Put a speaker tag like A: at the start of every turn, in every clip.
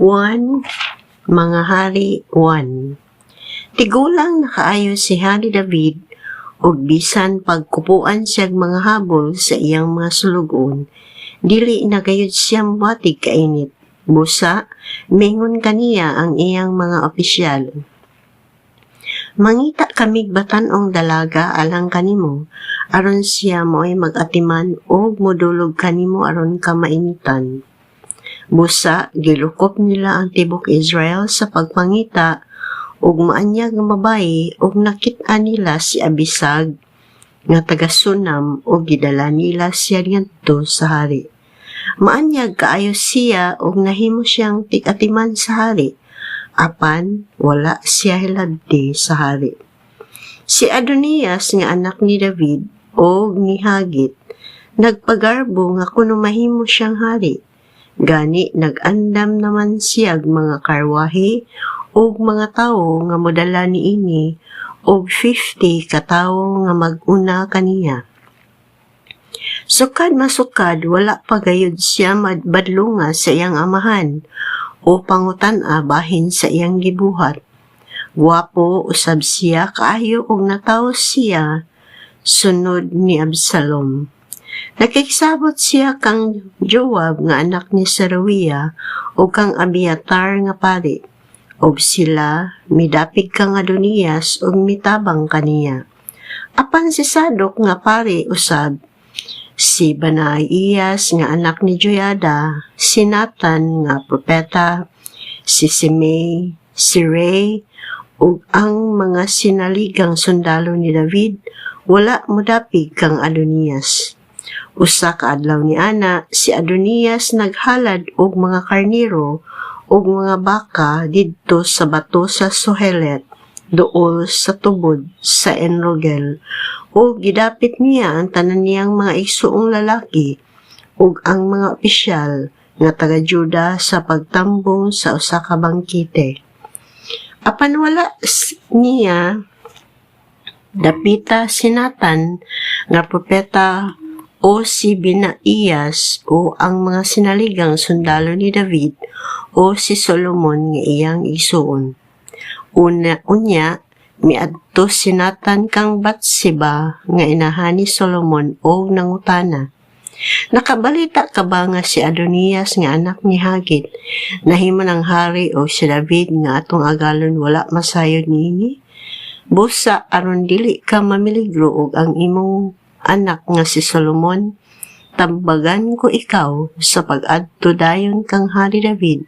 A: 1. Mga Hari 1 Tigulang nakaayo si Hari David ug bisan pagkupuan siyag mga habol sa iyang mga sulugon dili na gayud siya mabatig kainit busa mingon kaniya ang iyang mga opisyal Mangita kamig batan-ong dalaga alang kanimo aron siya mo'y magatiman o modulog kanimo aron ka mainitan. Busa, gilukop nila ang tibok Israel sa pagpangita ug maanyag nga babayi ug nakita nila si Abisag nga taga Sunam ug gidala nila siya diyadto sa hari. Maanyag kaayo siya ug nahimo siyang tikatiman sa hari. Apan wala siya hilabdi sa hari. Si Adonias nga anak ni David o ni Hagit nagpagarbo nga kuno mahimo siyang hari Gani, nag-andam naman siyag mga karwahe o mga tawo nga modala ni ini o 50 katawo nga maguna kaniya. Sukad masukad, wala pa gayud siya madbadlunga sa iyang amahan o pangutan bahin sa iyang gibuhat. Guwapo usab siya kaayo og natawo siya sunod ni Absalom. Nakikisabot siya kang Joab nga anak ni Sarawia o kang Abiatar nga pari. O sila midapig kang Adonias o mitabang kaniya. Apan si Sadok nga pari usab si Banaiyas nga anak ni Joyada, si Nathan nga propeta, si Simei, si Ray, ug ang mga sinaligang sundalo ni David, wala modapig kang Adonias. Usa ka adlaw ni ana si Adonias naghalad og mga karniro og mga baka didto sa bato sa Sohelet dool sa tubod sa Enrogel o gidapit niya ang tanan niyang mga isuong lalaki ug ang mga opisyal nga taga Juda sa pagtambong sa usa ka bangkite. Apan wala niya dapita sinatan nga propeta o si Binaiyas o ang mga sinaligang sundalo ni David o si Solomon nga iyang isuon. Una, unya, miadto sinatan kang Batsiba nga inahan ni Solomon o nangutana. Nakabalita ka ba nga si Adonias nga anak ni Hagit nahimo ng hari o si David nga atong agalon wala masayod niini? Busa aron dili ka mamiligro og ang imong anak nga si Solomon, tambagan ko ikaw sa pag-adto dayon kang Hari David,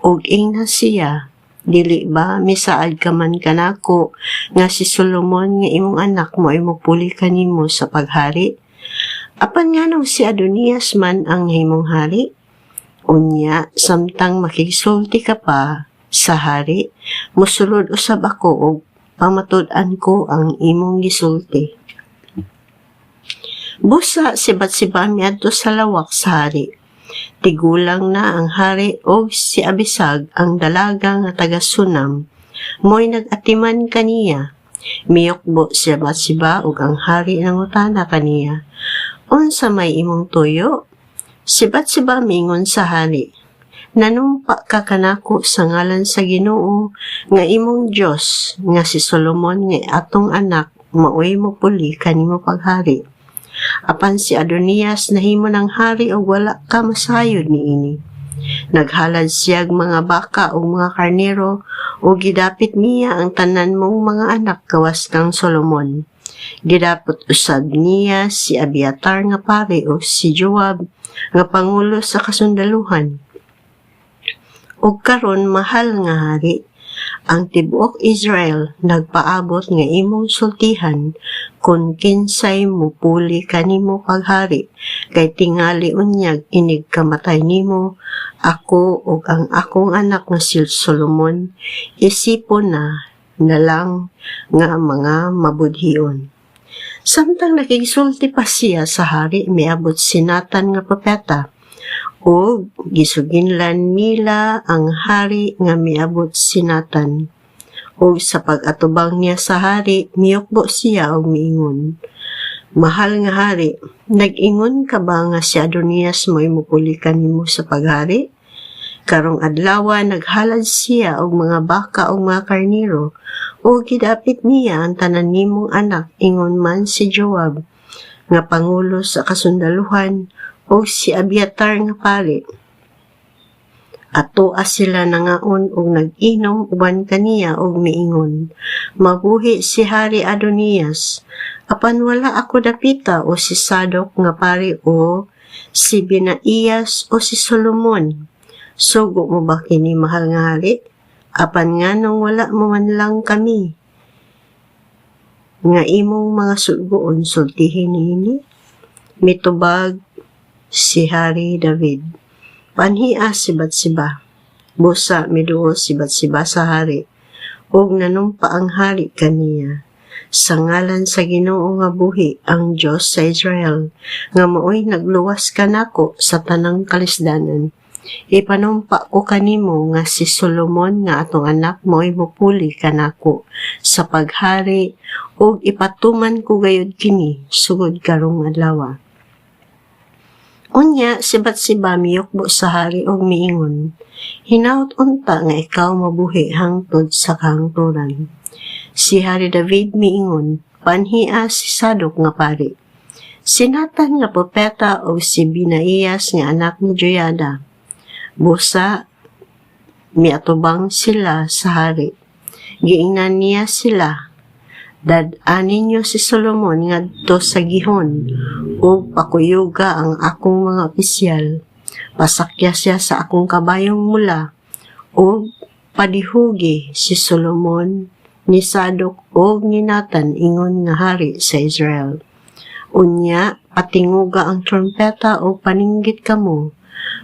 A: ug ingna siya, dili ba misaad ka man kanako nga si Solomon nga imong anak mo ay mupuli kanimo sa paghari? Apan nga nung si Adonias man ang himong hari? Unya, samtang makisulti ka pa sa hari, musulod usab ako og pamatud-an ko ang imong gisulti. Busa si Batsiba miadto sa lawak sa hari. Tigulang na ang hari o si Abisag ang dalaga nga taga Sunam. Mo'y nagatiman kaniya. Miyokbo si Batsiba ug ang hari ng utana kaniya. Unsa may imong tuyo? Si Batsiba mingon sa hari. Nanumpa ka kanako sa ngalan sa Ginoo nga imong Dios nga si Solomon nga atong anak maoy mo puli kanimo paghari apan si Adonias nahimo ng hari o wala ka masayod ni ini. Naghalad siyag mga baka o mga karnero o gidapit niya ang tanan mong mga anak gawas kang Solomon. Gidapot usab niya si Abiatar nga pare o si Joab nga pangulo sa kasundaluhan. O karon mahal nga hari, ang tibuok Israel nagpaabot nga imong sultihan kung kinsay mupuli kanimo paghari kay tingali unyag inig kamatay nimo ako ug ang akong anak nga si Solomon isipon na na lang nga mga mabudhion. Samtang nakigisulti pa siya sa hari, miabot sinatan nga propeta, o gisuginlan nila ang hari nga miabot sinatan. O sa pag-atubang niya sa hari, miyokbo siya o miingon. Mahal nga hari, nag-ingon ka ba nga si Adonias mo'y mupulikan nimo sa paghari? Karong adlaw naghalad siya og mga baka og mga karniro o gidapit niya ang tanan nimong anak ingon man si Joab nga pangulo sa kasundaluhan o si Abiatar nga pari. Ato sila nangaon og nag-inom uban kaniya og miingon. Mabuhi si Hari Adonias. Apan wala ako dapita o si Sadok nga pari o si Binaiyas o si Solomon. Sugo mo ba kini mahal nga hari? Apan nga nung wala mo man lang kami. Nga imong mga sugoon sultihin ini. Mitubag si Hari David. Panhia si Batsiba. Busa miduo si Batsiba sa hari. Ug nanumpa ang hari kaniya. Sa ngalan sa Ginoo nga buhi ang Dios sa Israel nga maoy nagluwas kanako sa tanang kalisdanan. Ipanumpa ko kanimo nga si Solomon nga atong anak mo'y mupuli kanako sa paghari ug ipatuman ko gayud kini sugod karong adlaw. Unya, si Batsiba miyokbo sa hari og miingon, Hinaut unta nga ikaw mabuhi hangtod sa kahangturan. Si Hari David miingon, panhia si Sadok nga pari. Sinatan nga propeta o si Binaiyas nga anak ni Joyada. Busa, miatubang sila sa hari. Giingnan niya sila Dad-anin niyo si Solomon ngadto sa gihon o pakuyuga ang akong mga opisyal. Pasakya siya sa akong kabayong mula o padihugi si Solomon ni Sadok o ni ingon nga hari sa Israel. Unya, patinguga ang trompeta o paninggit kamo.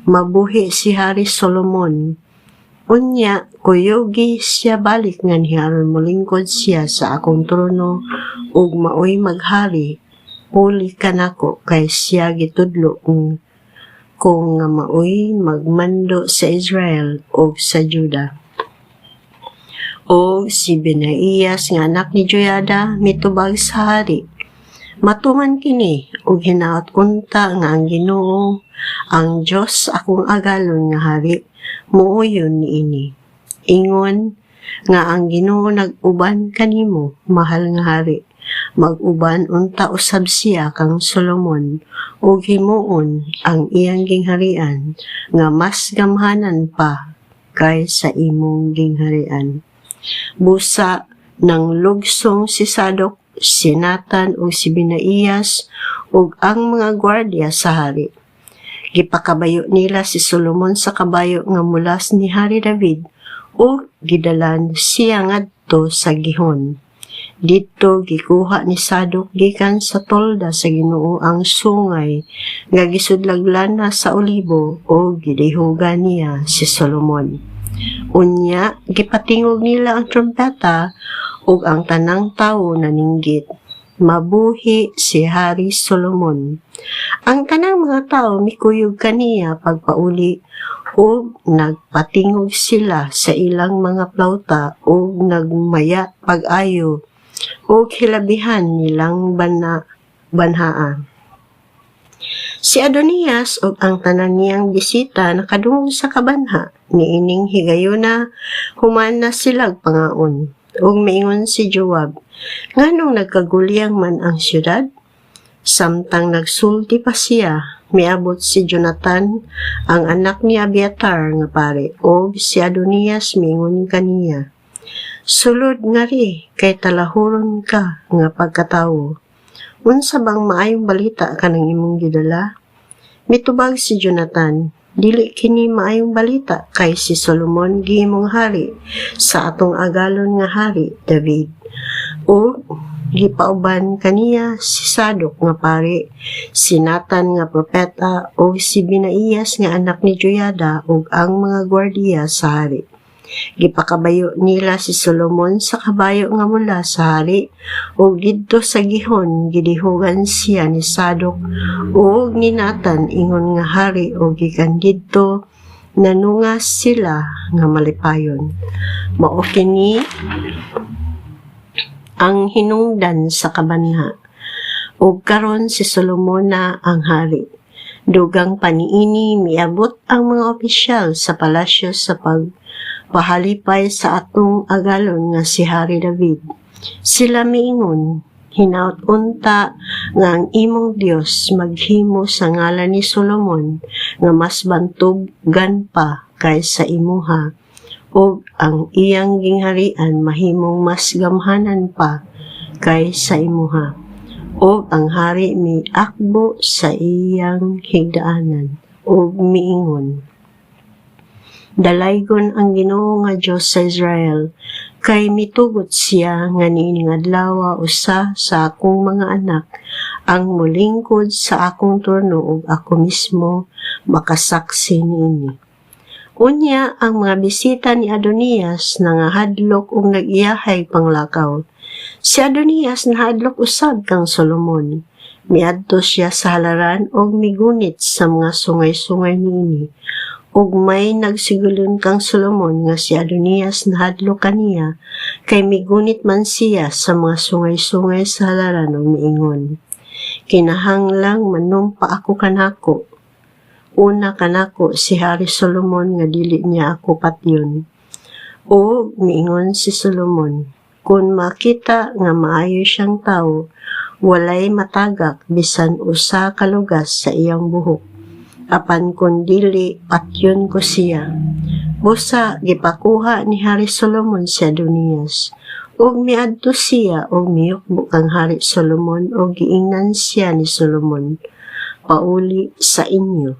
A: Mabuhi si Hari Solomon Unya, kuyogi siya balik nga niharon molingkod siya sa akong trono ug maoy maghari puli kanako kay siya gitudlo kung kung nga maoy magmando sa Israel o sa Juda. O si Benaiyas nga anak ni Joyada mitubag sa hari. Matuman kini ug hinaot unta nga ang Ginoo ang Dios akong agalon nga hari muuyon ni ini. Ingon nga ang Ginoo nag-uban kanimo mahal nga hari mag-uban unta usab siya kang Solomon ug himuon ang iyang gingharian nga mas gamhanan pa kay sa imong gingharian. Busa ng lugsong si Sadok, si Nathan o si Binaiyas ug ang mga gwardiya sa hari Gipakabayo nila si Solomon sa kabayo nga mulas ni Hari David o gidalan siya ngadto sa gihon. Dito gikuha ni Sadok gikan sa tolda sa Ginoo ang sungay nga gisudlaglan na sa olibo o gidihugan niya si Solomon. Unya gipatingog nila ang trompeta ug ang tanang tawo naninggit mabuhi si Hari Solomon. Ang tanang mga tao mikuyog kaniya pagpauli o nagpatingog sila sa ilang mga plauta o nagmaya pag-ayo o hilabihan nilang bana, banhaa. Si Adonias o ang tanan niyang bisita nakadungog sa kabanha ni ining higayuna human na silag pangaon ug maingon si Joab nganong nagkagulyang man ang syudad samtang nagsulti pa siya miabot si Jonathan ang anak ni Abiatar nga pare ug si Adonias mingon kaniya sulod nga ri kay talahuron ka nga pagkatawo. Unsa bang maayong balita kanang imong gidala mitubag si Jonathan Dili kini maayong balita kay si Solomon gihimong hari sa atong agalon nga hari David. O gipauban kaniya si Sadok nga pare, si Nathan nga propeta o si Binaiyas nga anak ni Joyada ug ang mga gwardiya sa hari. Gipakabayo nila si Solomon sa kabayo nga mula sa hari. Ug didto sa gihon gidihugan siya ni Sadok. Ug ni ingon nga hari ug gikan didto nanungas sila nga malipayon. Mao kini ang hinungdan sa kabanha. Ug karon si Solomon na ang hari. Dugang paniini miabot ang mga opisyal sa palasyo sa pagpahalipay sa atong agalon nga si Hari David. Sila miingon, hinaut unta nga ang imong Dios maghimo sa ngalan ni Solomon nga mas bantugan pa kaysa imuha. Ug ang iyang gingharian mahimong mas gamhanan pa kaysa imuha. Ug ang hari miakbo sa iyang higdaanan. Ug miingon Dalaygon ang Ginoo nga Dios sa Israel kay mitugot siya nga niining adlaw usa sa akong mga anak ang mulingkod sa akong turno ug ako mismo makasaksi niini. Unya ang mga bisita ni Adonias nangahadlok ug nag-iyahay panglakaw. Si Adonias nahadlok usab kang Solomon. Miadto siya sa halaran ug migunit sa mga sungay-sungay niini ug may nagsigulon kang Solomon nga si Adonias nahadlo kaniya kay migunit man siya sa mga sungay-sungay sa halaran ug miingon. Kinahanglang manumpa ako kanako. Una kanako si Hari Solomon nga dili niya ako patyon. O miingon si Solomon kung makita nga maayo siyang tao walay matagak bisan usa ka lugas sa iyang buhok apan kun dili patyon ko siya. Busa gipakuha ni Hari Solomon si Adonias. ug miadto siya ug miyukbo kang Hari Solomon ug giingnan siya ni Solomon pauli sa inyo.